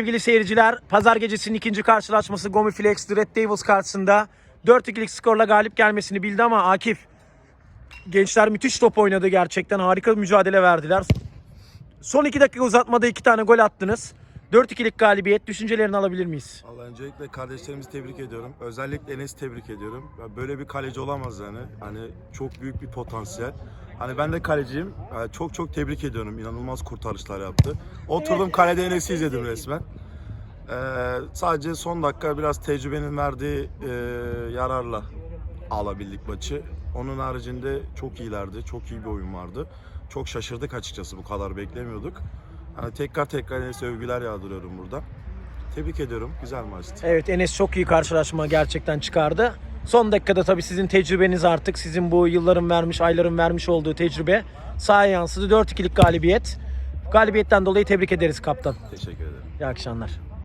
Sevgili seyirciler, pazar gecesinin ikinci karşılaşması Gomi Flex Red Devils karşısında 4-2'lik skorla galip gelmesini bildi ama Akif gençler müthiş top oynadı gerçekten. Harika bir mücadele verdiler. Son 2 dakika uzatmada 2 tane gol attınız. 4-2'lik galibiyet. Düşüncelerini alabilir miyiz? Allah öncelikle kardeşlerimizi tebrik ediyorum. Özellikle Enes'i tebrik ediyorum. Böyle bir kaleci olamaz yani. Hani çok büyük bir potansiyel. Hani ben de kaleciyim. Yani Çok çok tebrik ediyorum. İnanılmaz kurtarışlar yaptı. Oturdum kalede Enes'i izledim resmen. Ee, sadece son dakika biraz tecrübenin verdiği e, yararla alabildik maçı. Onun haricinde çok iyilerdi. Çok iyi bir oyun vardı. Çok şaşırdık açıkçası bu kadar beklemiyorduk. Hani tekrar tekrar Enes'e övgüler yağdırıyorum burada. Tebrik ediyorum. Güzel maçtı. Evet Enes çok iyi karşılaşma gerçekten çıkardı. Son dakikada tabii sizin tecrübeniz artık sizin bu yılların vermiş, ayların vermiş olduğu tecrübe sahaya yansıdı. 4-2'lik galibiyet. Galibiyetten dolayı tebrik ederiz kaptan. Teşekkür ederim. İyi akşamlar.